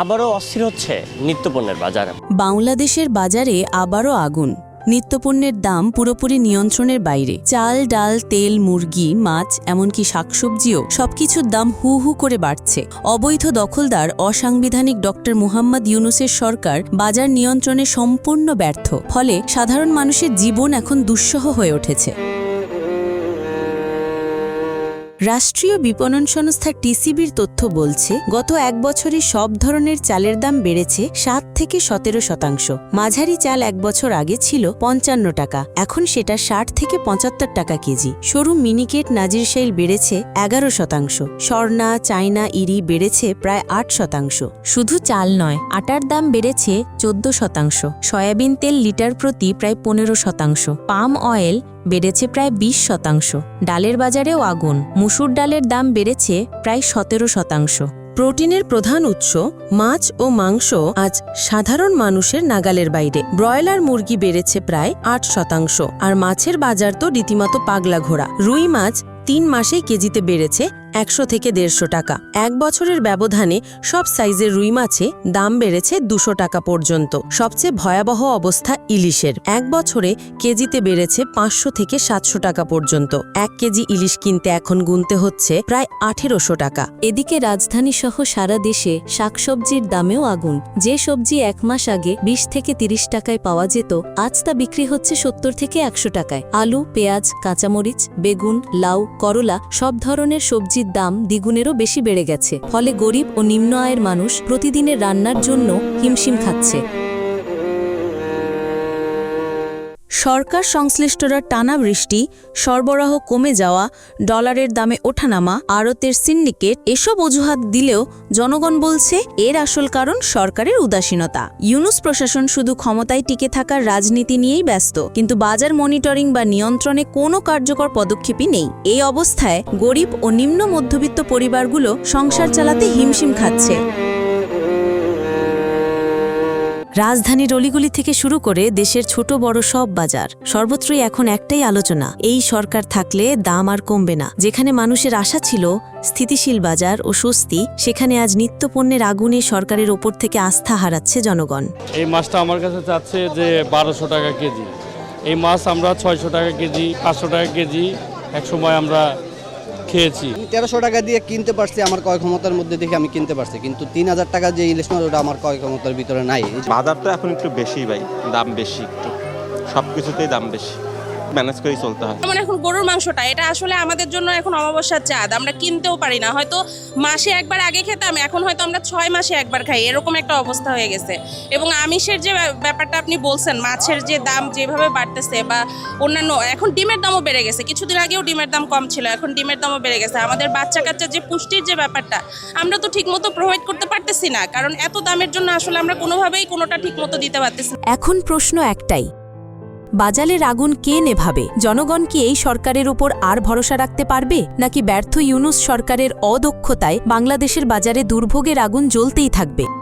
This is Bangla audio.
আবারও অস্থির হচ্ছে নিত্যপণ্যের বাজার। বাংলাদেশের বাজারে আবারও আগুন। নিত্যপণ্যের দাম পুরোপুরি নিয়ন্ত্রণের বাইরে। চাল, ডাল, তেল, মুরগি, মাছ, এমনকি শাকসবজিও সবকিছুর দাম হু হু করে বাড়ছে। অবৈধ দখলদার, অসাংবিধানিক ডক্টর মুহাম্মদ ইউনুসের সরকার বাজার নিয়ন্ত্রণে সম্পূর্ণ ব্যর্থ। ফলে সাধারণ মানুষের জীবন এখন দুঃসহ হয়ে উঠেছে। রাষ্ট্রীয় বিপণন সংস্থা টিসিবির তথ্য বলছে, গত এক বছরে সব ধরনের চালের দাম বেড়েছে সাত থেকে সতেরো শতাংশ। মাঝারি চাল এক বছর আগে ছিল পঞ্চান্ন টাকা, এখন সেটা ষাট থেকে পঁচাত্তর টাকা কেজি। সরু মিনিকেট নাজিরশাইল বেড়েছে এগারো শতাংশ, স্বর্ণা, চায়না, ইরি বেড়েছে প্রায় আট শতাংশ। শুধু চাল নয়, আটার দাম বেড়েছে চোদ্দ শতাংশ। সয়াবিন তেল লিটার প্রতি প্রায় পনেরো শতাংশ। পাম অয়েল বেড়েছে প্রায় ২০ শতাংশ। ডালের বাজারেও আগুন। মুসুর ডালের দাম বেড়েছে প্রায় সতেরো শতাংশ। প্রোটিনের প্রধান উৎস মাছ ও মাংস আজ সাধারণ মানুষের নাগালের বাইরে। ব্রয়লার মুরগি বেড়েছে প্রায় আট শতাংশ। আর মাছের বাজার তো রীতিমতো পাগলা ঘোড়া রুই মাছ তিন মাসেই কেজিতে বেড়েছে একশো থেকে দেড়শো টাকা। এক বছরের ব্যবধানে সব সাইজের রুই মাছে দাম বেড়েছে দুশো টাকা পর্যন্ত। সবচেয়ে ভয়াবহ অবস্থা ইলিশের। এক বছরে কেজিতে বেড়েছে পাঁচশো থেকে সাতশো টাকা পর্যন্ত। এক কেজি ইলিশ কিনতে এখন গুনতে হচ্ছে প্রায় আঠেরোশো টাকা। এদিকে রাজধানী সহ সারা দেশে শাকসবজির দামেও আগুন। যে সবজি এক মাস আগে ২০ থেকে ৩০ টাকায় পাওয়া যেত, আজ তা বিক্রি হচ্ছে সত্তর থেকে একশো টাকায়। আলু, পেঁয়াজ, কাঁচামরিচ, বেগুন, লাউ, করলা সব ধরনের সবজির দাম দ্বিগুণেরও বেশি বেড়ে গেছে, ফলে গরিব ও নিম্ন আয়ের মানুষ প্রতিদিনের রান্নার জন্য হিমশিম খাচ্ছে। সরকার সংশ্লিষ্টরা টানা বৃষ্টি, সরবরাহ কমে যাওয়া, ডলারের দামে ওঠানামা, আড়তের সিন্ডিকেট, এসব অজুহাত দিলেও জনগণ বলছে এর আসল কারণ সরকারের উদাসীনতা। ইউনুস প্রশাসন শুধু ক্ষমতায় টিকে থাকার রাজনীতি নিয়েই ব্যস্ত, কিন্তু বাজার মনিটরিং বা নিয়ন্ত্রণে কোনো কার্যকর পদক্ষেপই নেই। এই অবস্থায় গরিব ও নিম্ন মধ্যবিত্ত পরিবারগুলো সংসার চালাতে হিমশিম খাচ্ছে। রাজধানীর অলিগুলি থেকে শুরু করে দেশের ছোট বড় সব বাজার, সর্বত্রই এখন একটাই আলোচনা, এই সরকার থাকলে দাম আর কমবে না। যেখানে মানুষের আশা ছিল স্থিতিশীল বাজার ও স্বস্তি, সেখানে আজ নিত্যপণ্যের আগুনে সরকারের ওপর থেকে আস্থা হারাচ্ছে জনগণ। এই মাছটা আমার কাছে চাচ্ছে যে বারোশো টাকা কেজি। এই মাছ আমরা ছয়শো টাকা কেজি, পাঁচশো টাকা কেজি এক সময় আমরা খেয়েছি। তেরোশো টাকা দিয়ে কিনতে পারছি আমার কয় ক্ষমতার মধ্যে দেখে আমি কিনতে পারছি কিন্তু তিন হাজার টাকা যে ইলিশ মাছ ওটা আমার কয় ক্ষমতার ভিতরে নাই। বাজার তো বাজারটা এখন একটু বেশি ভাই দাম বেশি একটু। সব কিছুতেই দাম বেশি। ম্যানেজ করেই চলতে হয়। যেমন এখন গরুর মাংসটা এটা আসলে আমাদের জন্য এখন অমাবস্যার চাঁদ। আমরা কিনতেও পারি না। হয়তো মাসে একবার আগে খেতাম এখন হয়তো আমরা ছয় মাসে একবার খাই। এরকম একটা অবস্থা হয়ে গেছে। এবং আমিষের যে ব্যাপারটা আপনি বলছেন মাছের যে দাম যেভাবে বাড়তেছে বা অন্যান্য এখন ডিমের দামও বেড়ে গেছে। কিছুদিন আগেও ডিমের দাম কম ছিল এখন ডিমের দামও বেড়ে গেছে। আমাদের বাচ্চা কাচ্চার যে পুষ্টির যে ব্যাপারটা আমরা তো ঠিকমতো প্রোভাইড করতে পারতেছি না। কারণ এত দামের জন্য আসলে আমরা কোনোভাবেই কোনোটা ঠিকমতো দিতে পারতেছি না। এখন প্রশ্ন একটাই বাজালের আগুন কে নেভাবে? জনগণ কি এই সরকারের উপর আর ভরসা রাখতে পারবে? নাকি ব্যর্থ ইউনুস সরকারের অদক্ষতায় বাংলাদেশের বাজারে দুর্ভোগের আগুন জ্বলতেই থাকবে?